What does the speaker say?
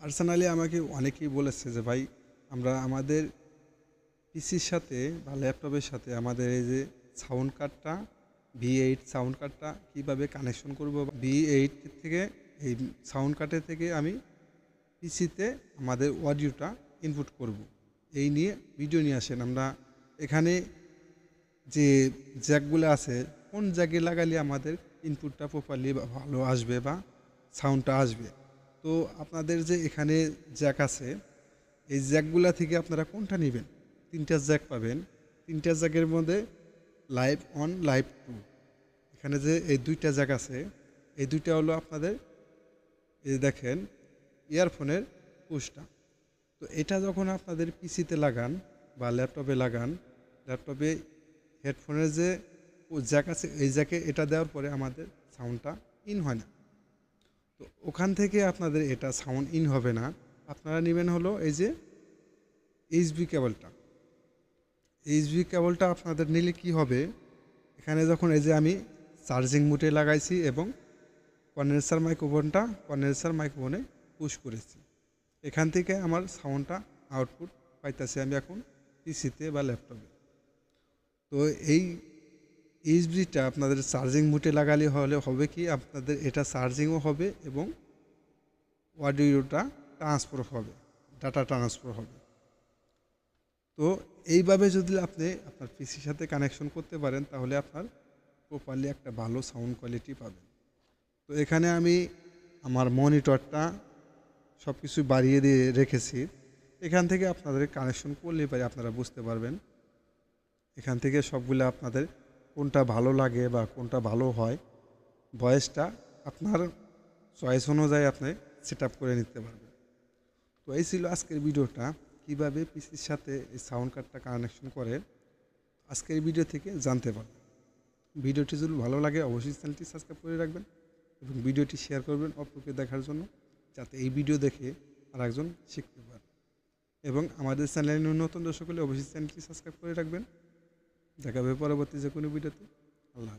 Personally আমাকে অনেকেই বলেছে যে, ভাই, আমরা আমাদের পিসির সাথে বা ল্যাপটপের সাথে আমাদের এই যে সাউন্ড কার্ডটা ভি এইট সাউন্ড কার্ডটা কীভাবে কানেকশন করব ভি এইট থেকে, এই সাউন্ড কার্ডের থেকে আমি পিসিতে আমাদের অডিওটা ইনপুট করব। এই নিয়ে ভিডিও নিয়ে আসেন। আমরা এখানে যে জ্যাকগুলো আছে, কোন জ্যাকে লাগালে আমাদের ইনপুটটা প্রপারলি ভালো আসবে বা সাউন্ডটা আসবে? তো আপনাদের যে এখানে জ্যাক আছে, এই জ্যাকগুলা থেকে আপনারা কোনটা নেবেন? তিনটা জ্যাক পাবেন। তিনটা জ্যাকের মধ্যে লাইভ অন লাইভ টু। এখানে যে এই দুইটা জ্যাক আছে, এই দুইটা হলো আপনাদের এই দেখেন ইয়ারফোনের পুশটা তো এটা যখন আপনাদের পিসিতে লাগান বা ল্যাপটপে লাগান, ল্যাপটপে হেডফোনের যে জ্যাক আছে, এই জ্যাকে এটা দেওয়ার পরে আমাদের সাউন্ডটা ইন হয় না। তো ওখান থেকে আপনাদের এটা সাউন্ড ইন হবে না। আপনারা নেবেন হলো এই যে এইচবি কেবলটা এইচবি কেবলটা আপনাদের নিলে কি হবে? এখানে যখন এই যে আমি চার্জিং মুটে লাগাইছি এবং কন্ডেন্সার মাইক্রোফোনটা কন্ডেন্সার মাইক্রোফোনে পুশ করেছি। এখান থেকে আমার সাউন্ডটা আউটপুট পাইতেছি আমি এখন পিসিতে বা ল্যাপটপে তো এই এইচবিটা আপনাদের চার্জিং মুটে লাগালে হলে হবে কি আপনাদের এটা চার্জিংও হবে এবং অডিওটা ট্রান্সফার হবে, ডাটা ট্রান্সফার হবে। তো এইভাবে যদি আপনি আপনার পিসির সাথে কানেকশন করতে পারেন, তাহলে আপনার প্রপারলি একটা ভালো সাউন্ড কোয়ালিটি পাবেন। তো এখানে আমি আমার মনিটরটা সব কিছু বাড়িয়ে দিয়ে রেখেছি। এখান থেকে আপনাদের কানেকশন করলেই পারে আপনারা বুঝতে পারবেন। এখান থেকে সবগুলো আপনাদের কোনটা ভালো লাগে বা কোনটা ভালো হয় ভয়েসটা আপনার চয়েস অনুযায়ী আপনি সেট করে নিতে পারবেন। তো এই ছিল আজকের ভিডিওটা, কীভাবে পিসির সাথে এই সাউন্ড কার্ডটা কানেকশন করে, আজকের ভিডিও থেকে জানতে পারবেন। ভিডিওটি যদি ভালো লাগে, অবশ্যই চ্যানেলটি সাবস্ক্রাইব করে রাখবেন এবং ভিডিওটি শেয়ার করবেন অপরকে দেখার জন্য, যাতে এই ভিডিও দেখে আর একজন শিখতে পারে। এবং আমাদের চ্যানেলে নতুন দর্শক হলে অবশ্যই চ্যানেলটি সাবস্ক্রাইব করে রাখবেন। দেখা হবে পরবর্তী যে কোনো ভিডিওতে। আল্লাহ